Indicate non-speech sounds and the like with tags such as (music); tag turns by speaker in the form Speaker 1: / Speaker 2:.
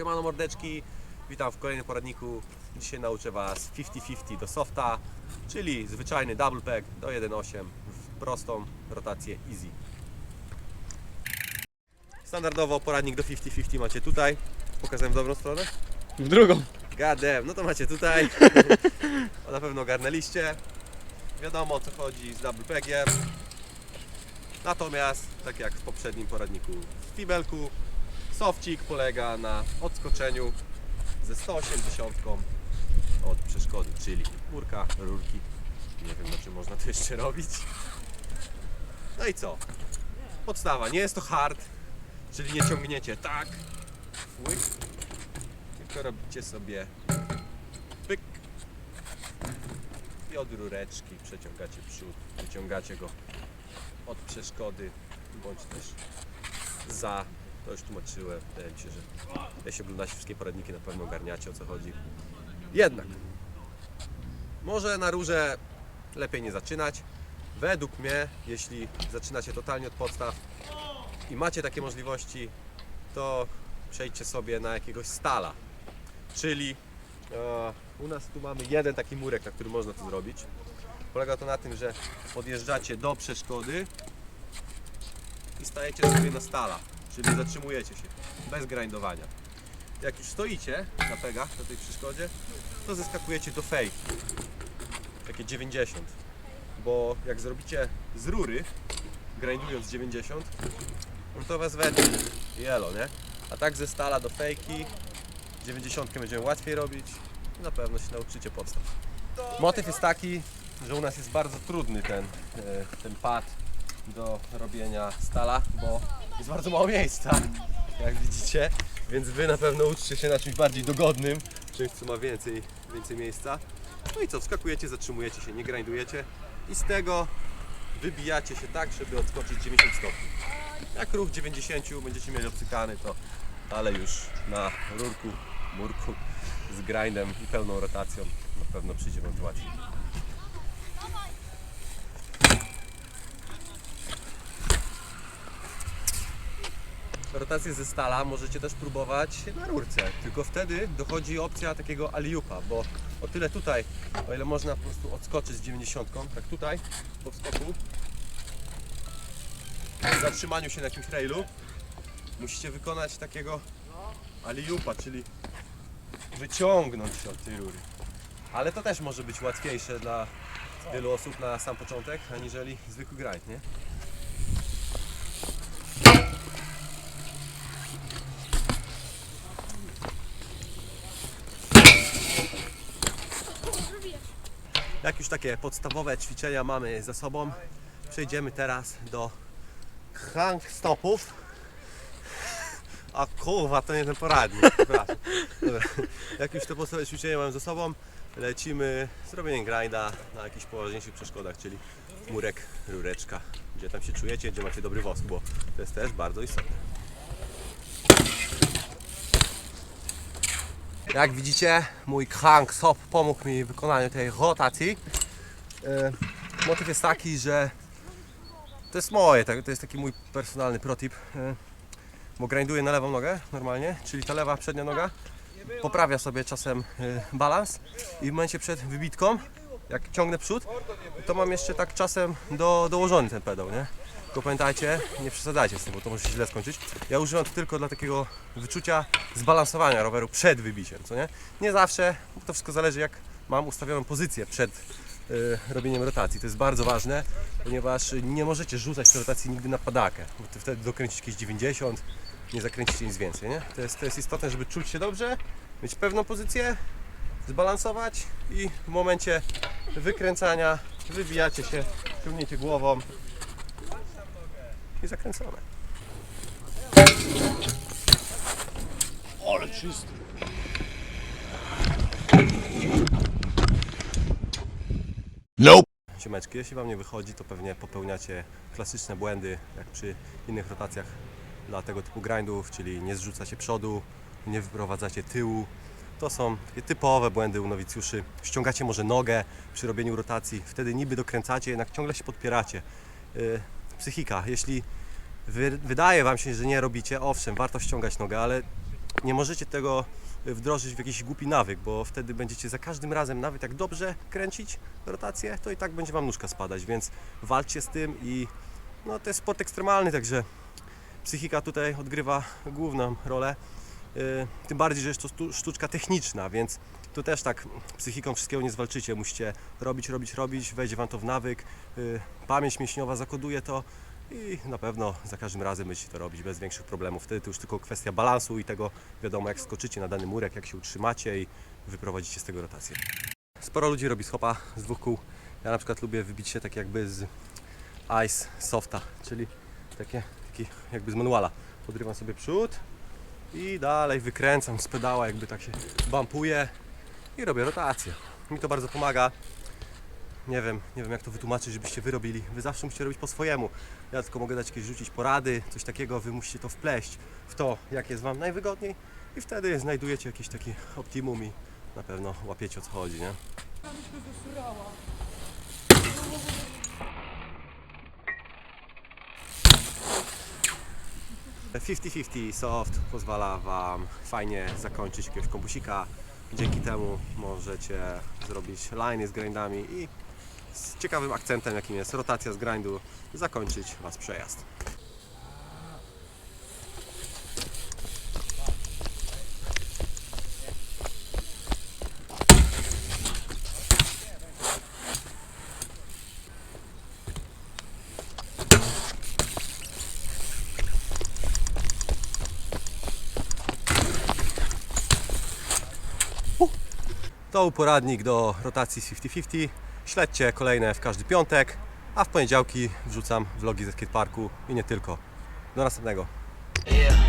Speaker 1: Siemano mordeczki, witam w kolejnym poradniku. Dzisiaj nauczę Was 50-50 do softa, czyli zwyczajny double peg do 1.8 w prostą rotację easy. Standardowo poradnik do 50-50 macie tutaj. Pokazałem w dobrą stronę?
Speaker 2: W drugą.
Speaker 1: Damn, no to macie tutaj. (laughs) Na pewno ogarnęliście. Wiadomo o co chodzi z double pegiem. Natomiast, tak jak w poprzednim poradniku w Fibelku, sofcik polega na odskoczeniu ze 180 od przeszkody, czyli murka, rurki. Nie wiem na czym można to jeszcze robić. No i co? Podstawa, nie jest to hard, czyli nie ciągniecie tak, łyk, tylko robicie sobie pyk i od rureczki przeciągacie przód, wyciągacie go od przeszkody bądź też za. To już tłumaczyłem, wydaje mi się, że jeśli oglądacie wszystkie poradniki na pewno ogarniacie o co chodzi. Jednak może na rurze lepiej nie zaczynać. Według mnie, jeśli zaczynacie totalnie od podstaw i macie takie możliwości, to przejdźcie sobie na jakiegoś stala. Czyli e, u nas tu mamy jeden taki murek, na którym można to zrobić. Polega to na tym, że podjeżdżacie do przeszkody i stajecie sobie na stala, czyli zatrzymujecie się bez grindowania. Jak już stoicie na pegach na tej przeszkodzie, to zeskakujecie do fake. Takie 90. Bo jak zrobicie z rury, grindując 90, no to was wetnie. Jelo, nie? A tak ze stala do fejki 90 będziemy łatwiej robić i na pewno się nauczycie podstaw. Motyw jest taki, że u nas jest bardzo trudny ten, e, ten pad do robienia stala, bo jest bardzo mało miejsca, jak widzicie, więc Wy na pewno uczcie się na czymś bardziej dogodnym, czymś co ma więcej, więcej miejsca. No i co, wskakujecie, zatrzymujecie się, nie grindujecie i z tego wybijacie się tak, żeby odskoczyć 90 stopni. Jak ruch 90 będziecie mieli obcykany, to ale już na rurku, murku z grindem i pełną rotacją na pewno przyjdzie Wam łatwiej. Rotację ze stala możecie też próbować na rurce, tylko wtedy dochodzi opcja takiego aliupa, bo o tyle tutaj, o ile można po prostu odskoczyć z 90, tak tutaj po wskoku, w zatrzymaniu się na jakimś railu, musicie wykonać takiego aliupa, czyli wyciągnąć się od tej rury. Ale to też może być łatwiejsze dla wielu osób na sam początek, aniżeli zwykły grind, nie? Jak już takie podstawowe ćwiczenia mamy za sobą, przejdziemy teraz do hang stopów. A kurwa, to nie ten poradnik. Dobra. Jak już te podstawowe ćwiczenia mamy za sobą, lecimy z robieniem grinda na jakichś poważniejszych przeszkodach, czyli murek, rureczka, gdzie tam się czujecie, gdzie macie dobry wosk, bo to jest też bardzo istotne. Jak widzicie, mój hang stop pomógł mi w wykonaniu tej rotacji. E, motyw jest taki, że to jest moje, tak- to jest taki mój personalny protip. e, Bo grinduję na lewą nogę normalnie, czyli ta lewa przednia noga poprawia sobie czasem e, balans i w momencie przed wybitką, jak ciągnę przód, to mam jeszcze tak czasem do, dołożony ten pedał, nie? Tylko pamiętajcie, nie przesadzajcie z tym, bo to może się źle skończyć. Ja używam to tylko dla takiego wyczucia zbalansowania roweru przed wybiciem, co nie? Nie zawsze, bo to wszystko zależy jak mam ustawioną pozycję przed y, robieniem rotacji. To jest bardzo ważne, ponieważ nie możecie rzucać tej rotacji nigdy na padakę, bo wtedy dokręcisz jakieś 90, nie zakręcicie nic więcej, nie? To jest, to jest istotne, żeby czuć się dobrze, mieć pewną pozycję, zbalansować i w momencie wykręcania wybijacie się, ciągniecie głową i zakręcone.
Speaker 2: Ale czysty.
Speaker 1: Siemeczki, jeśli Wam nie wychodzi, to pewnie popełniacie klasyczne błędy, jak przy innych rotacjach dla tego typu grindów, czyli nie zrzuca się przodu, nie wyprowadzacie tyłu. To są takie typowe błędy u nowicjuszy. Ściągacie może nogę przy robieniu rotacji, wtedy niby dokręcacie, jednak ciągle się podpieracie. Psychika, jeśli wy, wydaje Wam się, że nie robicie, owszem, warto ściągać nogę, ale Nie możecie tego wdrożyć w jakiś głupi nawyk, bo wtedy będziecie za każdym razem, nawet jak dobrze kręcić rotację, to i tak będzie Wam nóżka spadać, więc walczcie z tym i no, to jest sport ekstremalny, także psychika tutaj odgrywa główną rolę. Yy, Tym bardziej, że jest to sztuczka techniczna, więc tu też tak psychiką wszystkiego nie zwalczycie. Musicie robić, robić, robić, wejdzie Wam to w nawyk, yy, pamięć mięśniowa zakoduje to i na pewno za każdym razem będziecie to robić bez większych problemów. Wtedy to już tylko kwestia balansu i tego, wiadomo, jak skoczycie na dany murek, jak się utrzymacie i wyprowadzicie z tego rotację. Sporo ludzi robi schopa z dwóch kół. Ja na przykład lubię wybić się tak jakby z ice softa, czyli takie, taki jakby z manuala. Podrywam sobie przód i dalej wykręcam z pedała, jakby tak się bampuję i robię rotację. Mi to bardzo pomaga. Nie wiem, nie wiem jak to wytłumaczyć, żebyście wy robili. Wy zawsze musicie robić po swojemu. Ja tylko mogę dać jakieś rzucić porady, coś takiego, wy musicie to wpleść w to, jak jest wam najwygodniej i wtedy znajdujecie jakiś taki optimum i na pewno łapiecie o co chodzi, nie? 50-50 soft pozwala Wam fajnie zakończyć jakiegoś kombusika. Dzięki temu możecie zrobić liny z grindami i z ciekawym akcentem, jakim jest rotacja z grindu, zakończyć Was przejazd. To poradnik do rotacji 50-50. Śledźcie kolejne w każdy piątek, a w poniedziałki wrzucam vlogi ze skateparku i nie tylko. Do następnego.
Speaker 2: Yeah.